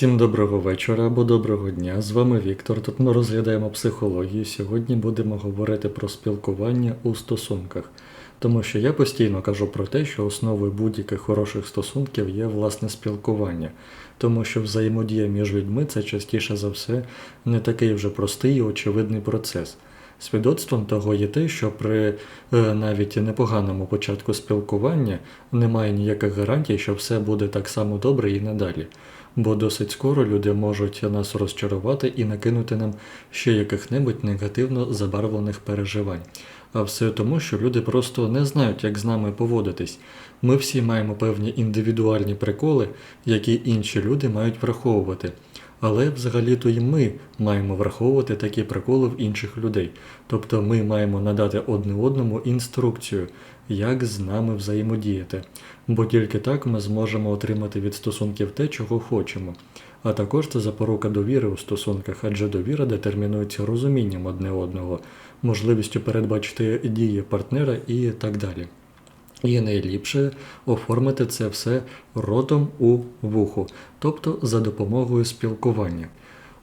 Всім доброго вечора або доброго дня. З вами Віктор. Тут ми розглядаємо психологію. Сьогодні будемо говорити про спілкування у стосунках. Тому що я постійно кажу про те, що основою будь-яких хороших стосунків є власне спілкування, тому що взаємодія між людьми це частіше за все не такий вже простий і очевидний процес. Свідоцтвом того є те, що при е, навіть непоганому початку спілкування немає ніяких гарантій, що все буде так само добре і надалі. Бо досить скоро люди можуть нас розчарувати і накинути нам ще яких-небудь негативно забарвлених переживань. А все тому, що люди просто не знають, як з нами поводитись. Ми всі маємо певні індивідуальні приколи, які інші люди мають враховувати. Але взагалі-то і ми маємо враховувати такі приколи в інших людей. Тобто ми маємо надати одне одному інструкцію, як з нами взаємодіяти. Бо тільки так ми зможемо отримати від стосунків те, чого хочемо. А також це запорука довіри у стосунках, адже довіра детермінується розумінням одне одного, можливістю передбачити дії партнера і так далі. І найліпше оформити це все ротом у вуху, тобто за допомогою спілкування.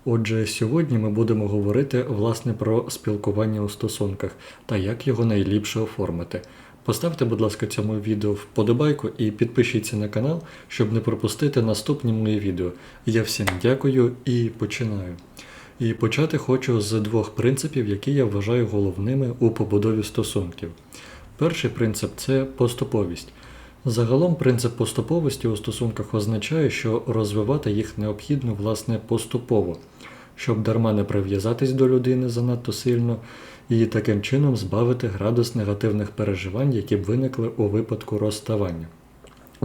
Отже, сьогодні ми будемо говорити власне про спілкування у стосунках та як його найліпше оформити. Поставте, будь ласка, цьому відео вподобайку і підпишіться на канал, щоб не пропустити наступні мої відео. Я всім дякую і починаю. І почати хочу з двох принципів, які я вважаю головними у побудові стосунків. Перший принцип це поступовість. Загалом принцип поступовості у стосунках означає, що розвивати їх необхідно власне поступово, щоб дарма не прив'язатись до людини занадто сильно і таким чином збавити градус негативних переживань, які б виникли у випадку розставання.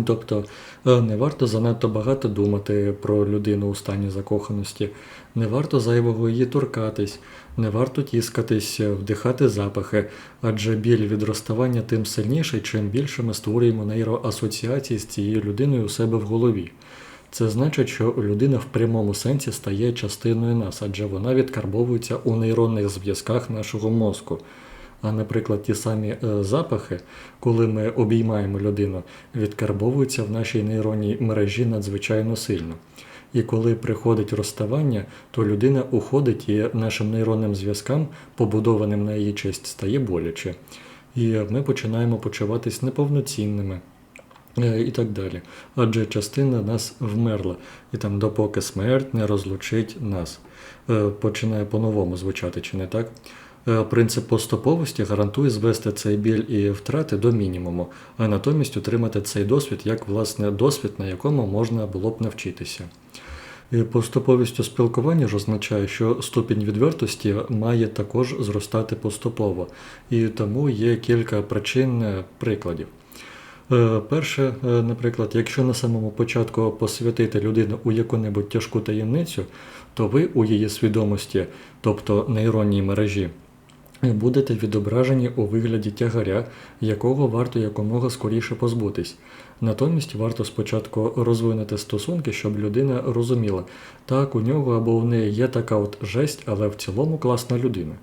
Тобто е, не варто занадто багато думати про людину у стані закоханості, не варто зайвого її торкатись, не варто тіскатись, вдихати запахи, адже біль від розставання тим сильніший, чим більше ми створюємо нейроасоціації з цією людиною у себе в голові. Це значить, що людина в прямому сенсі стає частиною нас, адже вона відкарбовується у нейронних зв'язках нашого мозку. А, наприклад, ті самі е, запахи, коли ми обіймаємо людину, відкарбовуються в нашій нейронній мережі надзвичайно сильно. І коли приходить розставання, то людина уходить і нашим нейронним зв'язкам, побудованим на її честь, стає боляче. І ми починаємо почуватись неповноцінними. е, І так далі. Адже частина нас вмерла, і там допоки смерть не розлучить нас. Е, Починає по-новому звучати, чи не так? Е, Принцип поступовості гарантує звести цей біль і втрати до мінімуму, а натомість отримати цей досвід як власне досвід, на якому можна було б навчитися. Поступовість у спілкуванні ж означає, що ступінь відвертості має також зростати поступово, і тому є кілька причин е, прикладів. Е, Перше, наприклад, якщо на самому початку посвятити людину у яку-небудь тяжку таємницю, то ви у її свідомості, тобто нейронній мережі, будете відображені у вигляді тягаря, якого варто якомога скоріше позбутись. Натомість варто спочатку розвинути стосунки, щоб людина розуміла, так у нього або у неї є така от жесть, але в цілому класна людина.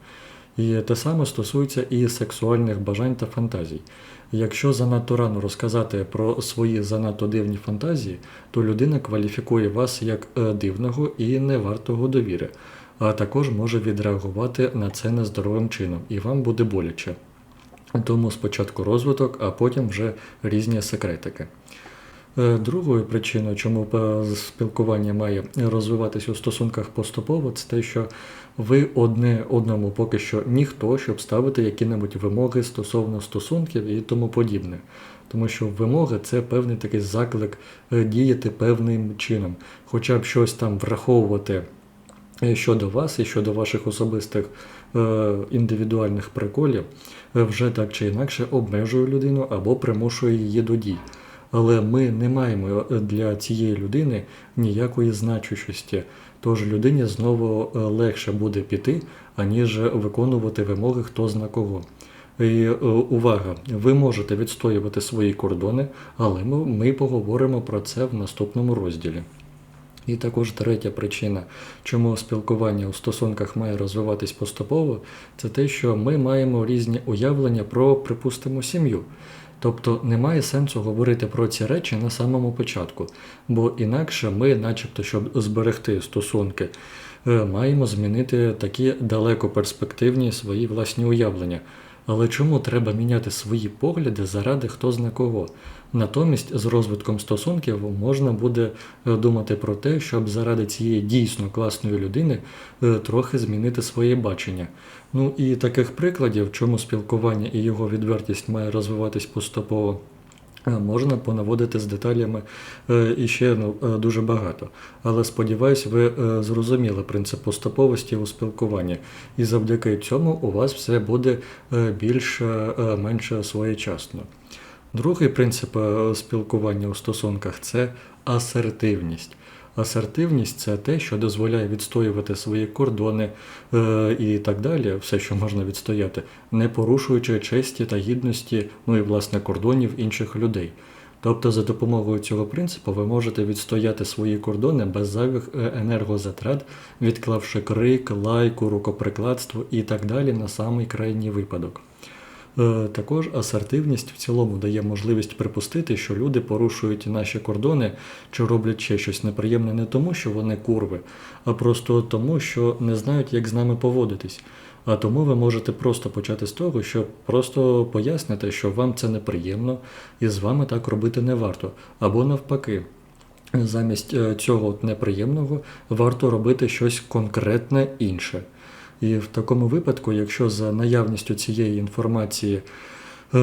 І те саме стосується і сексуальних бажань та фантазій. Якщо занадто рано розказати про свої занадто дивні фантазії, то людина кваліфікує вас як е, дивного і невартого довіри, а також може відреагувати на це нездоровим чином, і вам буде боляче. Тому спочатку розвиток, а потім вже різні секретики. Е, Другою причиною, чому е, спілкування має розвиватися у стосунках поступово, це те, що ви одне одному поки що ніхто, щоб ставити які-небудь вимоги стосовно стосунків і тому подібне. Тому що вимоги це певний такий заклик е, діяти певним чином, хоча б щось там враховувати щодо вас і щодо ваших особистих е, індивідуальних приколів, е, вже так чи інакше обмежує людину або примушує її до дій. Але ми не маємо е, для цієї людини ніякої значущості, тож людині знову е, легше буде піти, аніж виконувати вимоги хто зна кого. І е, увага, ви можете відстоювати свої кордони, але ми, ми поговоримо про це в наступному розділі. І також третя причина, чому спілкування у стосунках має розвиватись поступово, це те, що ми маємо різні уявлення про, припустимо, сім'ю. Тобто немає сенсу говорити про ці речі на самому початку, бо інакше ми, начебто, щоб зберегти стосунки, е, маємо змінити такі далеко перспективні свої власні уявлення. Але чому треба міняти свої погляди заради хто зна кого? Натомість з розвитком стосунків можна буде е, думати про те, щоб заради цієї дійсно класної людини е, трохи змінити своє бачення. Ну і таких прикладів, чому спілкування і його відвертість має розвиватись поступово. Е, Можна понаводити з деталями іще і ще ну, е, дуже багато. Але сподіваюсь, ви е, зрозуміли принцип поступовості у спілкуванні, і завдяки цьому у вас все буде е, більш е, е, своєчасно. Другий принцип е, спілкування у стосунках це асертивність. Асертивність це те, що дозволяє відстоювати свої кордони е, і так далі, все, що можна відстояти, не порушуючи честі та гідності, ну і власне кордонів інших людей. Тобто, за допомогою цього принципу ви можете відстояти свої кордони без зайвих е, енергозатрат, відклавши крик, лайку, рукоприкладство і так далі на самий крайній випадок. Е, Також асертивність в цілому дає можливість припустити, що люди порушують наші кордони чи роблять ще щось неприємне не тому, що вони курви, а просто тому, що не знають, як з нами поводитись. А тому ви можете просто почати з того, що просто поясните, що вам це неприємно і з вами так робити не варто, або навпаки. Замість е, цього неприємного варто робити щось конкретне інше. І в такому випадку, якщо за наявністю цієї інформації е,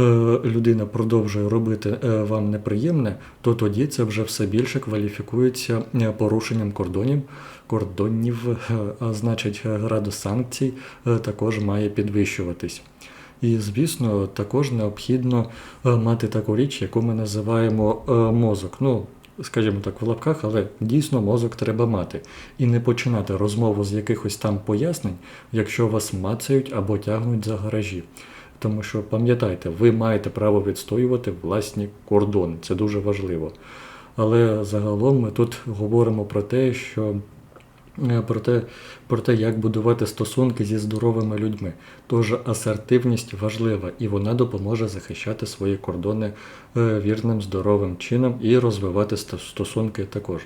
людина продовжує робити е, вам неприємне, то тоді це вже все більше кваліфікується е, порушенням кордонів, кордонів, а значить градус санкцій також має підвищуватись. І, звісно, також необхідно мати таку річ, яку ми називаємо мозок. Ну, скажімо так, в лапках, але дійсно мозок треба мати. І не починати розмову з якихось там пояснень, якщо вас мацають або тягнуть за гаражі. Тому що пам'ятайте, ви маєте право відстоювати власні кордони. Це дуже важливо. Але загалом ми тут говоримо про те, що про те, про те, як будувати стосунки зі здоровими людьми. Тож асертивність важлива і вона допоможе захищати свої кордони е, вірним, здоровим чином і розвивати стосунки також.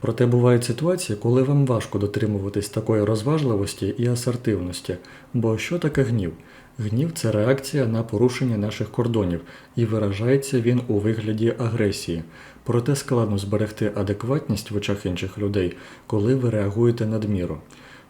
Проте бувають ситуації, коли вам важко дотримуватись такої розважливості і асертивності. Бо що таке гнів? Гнів це реакція на порушення наших кордонів, і виражається він у вигляді агресії. Проте складно зберегти адекватність в очах інших людей, коли ви реагуєте надміру.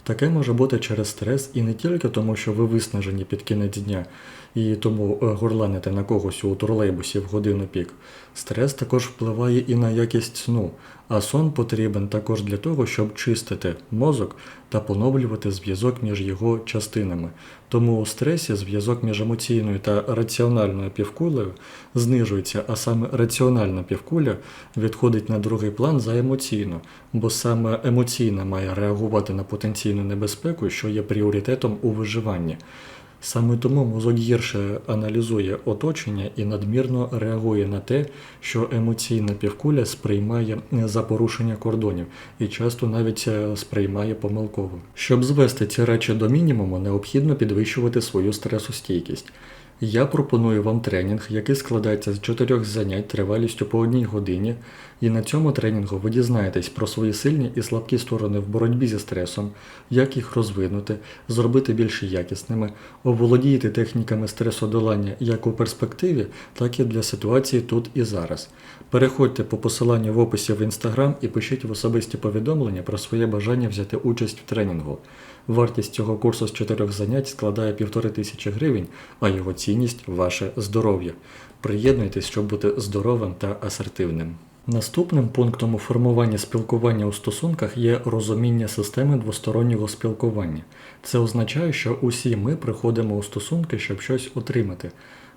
Таке може бути через стрес і не тільки тому, що ви виснажені під кінець дня, і тому е, горланите на когось у тролейбусі в годину пік. Стрес також впливає і на якість сну, а сон потрібен також для того, щоб чистити мозок та поновлювати зв'язок між його частинами. Тому у стресі зв'язок між емоційною та раціональною півкулею знижується, а саме раціональна півкуля відходить на другий план за емоційну, бо саме емоційна має реагувати на потенційну небезпеку, що є пріоритетом у виживанні. Саме тому мозок гірше аналізує оточення і надмірно реагує на те, що емоційна півкуля сприймає за порушення кордонів і часто навіть е, сприймає помилково. Щоб звести ці речі до мінімуму, необхідно підвищувати свою стресостійкість. Я пропоную вам тренінг, який складається з чотирьох занять тривалістю по одній годині, і на цьому тренінгу ви дізнаєтесь про свої сильні і слабкі сторони в боротьбі зі стресом, як їх розвинути, зробити більш якісними, оволодіти техніками стресодолання як у перспективі, так і для ситуації тут і зараз. Переходьте по посиланню в описі в інстаграм і пишіть в особисті повідомлення про своє бажання взяти участь в тренінгу. Вартість цього курсу з чотирьох занять складає півтори тисячі гривень, а його цінність ваше здоров'я. Приєднуйтесь, щоб бути здоровим та асертивним. Наступним пунктом у формуванні спілкування у стосунках є розуміння системи двостороннього спілкування. Це означає, що усі ми приходимо у стосунки, щоб щось отримати.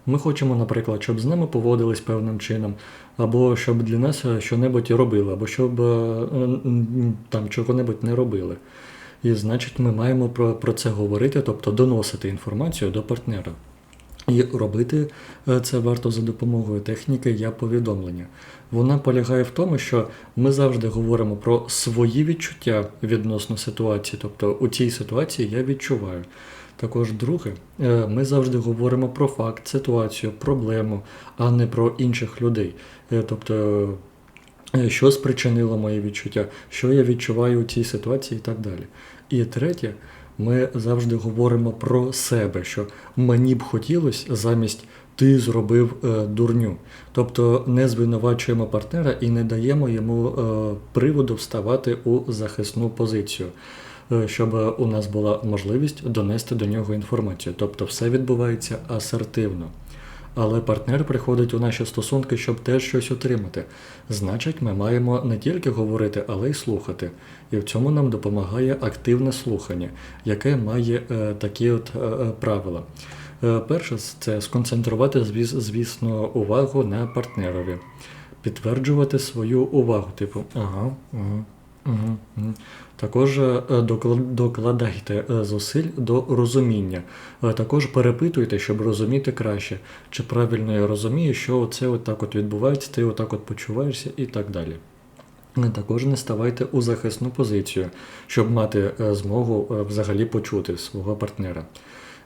Ми хочемо, наприклад, щоб з нами поводились певним чином, або щоб для нас щонебудь робили, або щоб е, там чого-небудь не робили. І значить, ми маємо про, про це говорити, тобто доносити інформацію до партнера. І робити е, це варто за допомогою техніки я повідомлення. Вона полягає в тому, що ми завжди говоримо про свої відчуття відносно ситуації. Тобто у цій ситуації я відчуваю. Також друге, е, ми завжди говоримо про факт, ситуацію, проблему, а не про інших людей. Е, Тобто, що спричинило моє відчуття, що я відчуваю у цій ситуації і так далі. І третє, ми завжди говоримо про себе, що мені б хотілося замість ти зробив е, дурню. Тобто не звинувачуємо партнера і не даємо йому е, приводу вставати у захисну позицію, е, щоб у нас була можливість донести до нього інформацію. Тобто все відбувається асертивно. Але партнер приходить у наші стосунки, щоб теж щось отримати. Значить, ми маємо не тільки говорити, але й слухати. І в цьому нам допомагає активне слухання, яке має е, такі от е, е, правила. Е, перше це сконцентрувати, звіс- звісно, увагу на партнерові, підтверджувати свою увагу, типу, ага, ага, Також е, докладайте е, зусиль до розуміння. Е, Також перепитуйте, щоб розуміти краще, чи правильно я розумію, що це отак от відбувається, ти отак от почуваєшся і так далі. Також не ставайте у захисну позицію, щоб мати змогу взагалі почути свого партнера.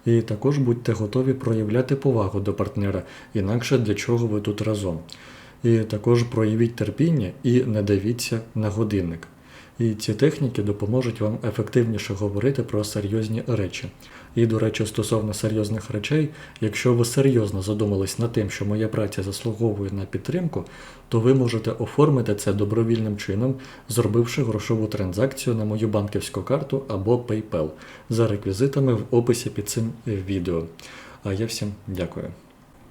І також будьте готові проявляти повагу до партнера, інакше для чого ви тут разом. І також проявіть терпіння і не дивіться на годинник. І ці техніки допоможуть вам ефективніше говорити про серйозні речі. І, до речі, стосовно серйозних речей, якщо ви серйозно задумались над тим, що моя праця заслуговує на підтримку, то ви можете оформити це добровільним чином, зробивши грошову транзакцію на мою банківську карту або PayPal за реквізитами в описі під цим е, відео. А я всім дякую.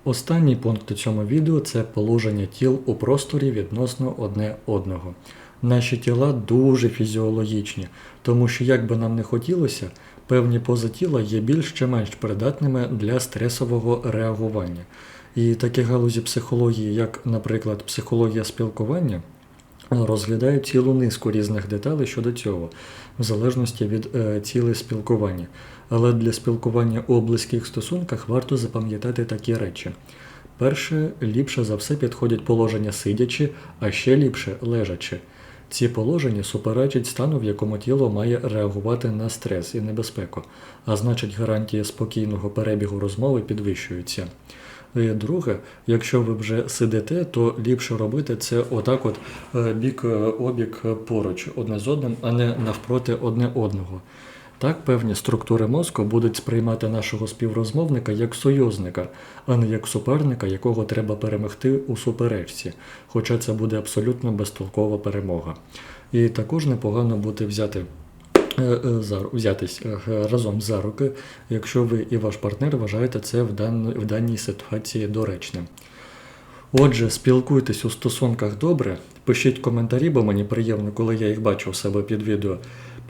Останній пункт у цьому відео це положення тіл у просторі відносно одне одного. Наші тіла дуже фізіологічні, тому що як би нам не хотілося, певні пози тіла є більш чи менш придатними для стресового реагування. І такі галузі психології, як, наприклад, психологія спілкування, розглядає цілу низку різних деталей щодо цього, в залежності від е, цілей спілкування. Але для спілкування у близьких стосунках варто запам'ятати такі речі. Перше, ліпше за все підходять положення сидячи, а ще ліпше лежачи. Ці положення суперечать стану, в якому тіло має реагувати на стрес і небезпеку, а значить гарантії спокійного перебігу розмови підвищуються. І друге, якщо ви вже сидите, то ліпше робити це отак от е, бік е, обік поруч одне з одним, а не навпроти одне одного. Так певні структури мозку будуть сприймати нашого співрозмовника як союзника, а не як суперника, якого треба перемогти у суперечці, хоча це буде абсолютно безтолкова перемога. І також непогано бути взяти. е, е, взятись е, разом за руки, якщо ви і ваш партнер вважаєте це в, дан, в даній ситуації доречним. Отже, спілкуйтесь у стосунках добре, пишіть коментарі, бо мені приємно, коли я їх бачу у себе під відео.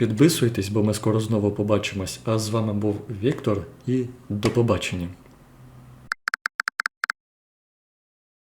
Підписуйтесь, бо ми скоро знову побачимось. А з вами був Віктор і до побачення.